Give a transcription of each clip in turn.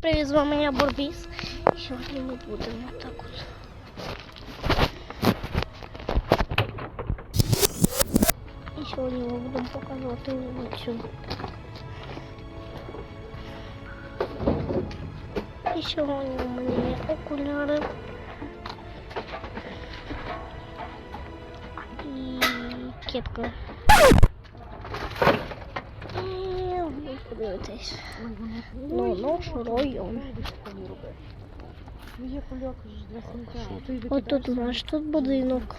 привіт, з вами я Борбіс. І сьогодні ми будемо так от. І сьогодні ми будемо показувати вулицю. І сьогодні у мене є окуляри. І кепка. ви подивитесь. Ну, наш район. Ну є поляк ж для сміття. а ти От тут наш тут будинок.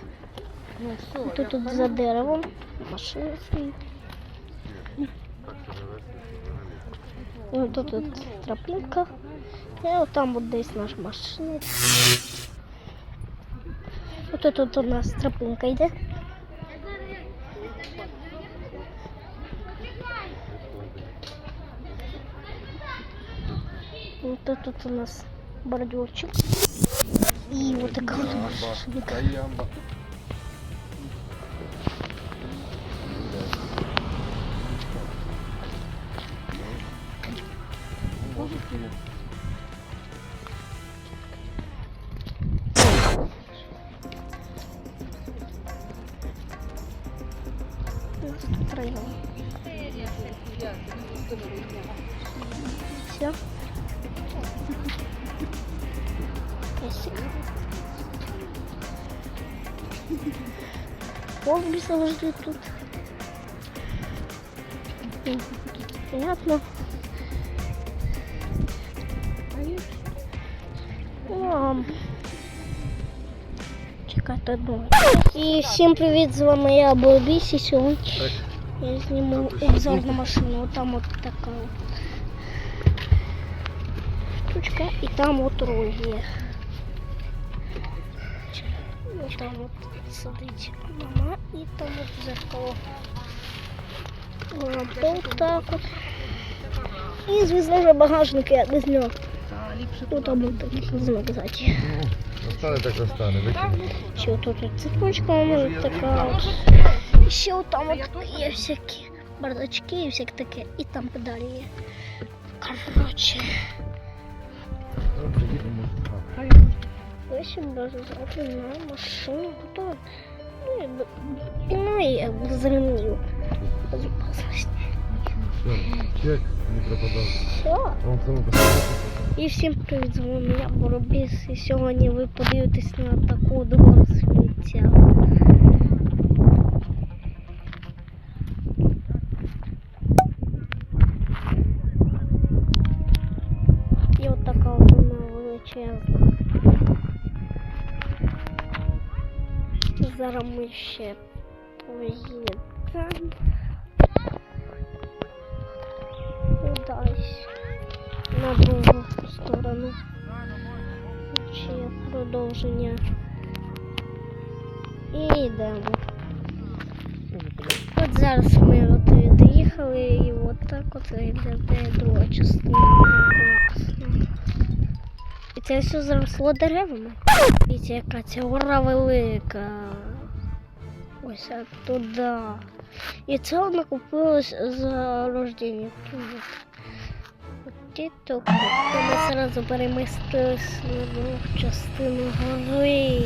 Ну все, Тут тут за деревом машина стоїть. Ось тут тут тропинка. І от там от десь наша машина. Ось тут у нас тропинка йде. Ось тут, тут у нас бордюрчик. І вот така от машинка. Ну, Тут район. Все. Песик. Голуби завжди тут. М, Понятно. О, Чекайте одного. І всім привіт, з вами я Борбіс, і сьогодні я зніму обзор на машину. Там от така карточка и там вот роги. Вот там вот, смотрите, мама и там вот зеркало. Лампа вот так вот. И звезда на багажнике без нього. Ну там вот таких не знаю казати. Остане так остане. Ще тут цепочка у така. от. Ще от там от є всякі бардачки і всяке таке. І там педалі є. Короче. Вісім розв'язати на машину готова. Ну, і б- і ну, і якби з ремнів. Безопасності. Все, чек не пропадав. Все. Вам самому поставити. І всім привіт, з вами я Боробіс. І сьогодні ви подивитесь на таку дорогу сміття. І от така от вона величезна. Зараз ми ще поїдемо. Кудись на другу сторону. Ще продовження. І йдемо. От зараз ми от доїхали і от так от виглядає друга частина. І це все заросло деревами. Дивіться, яка ця гора велика. Ось аж туди. І це вона купилась за рождення. Тіток. Ми зразу перемістилися на другу частину гори.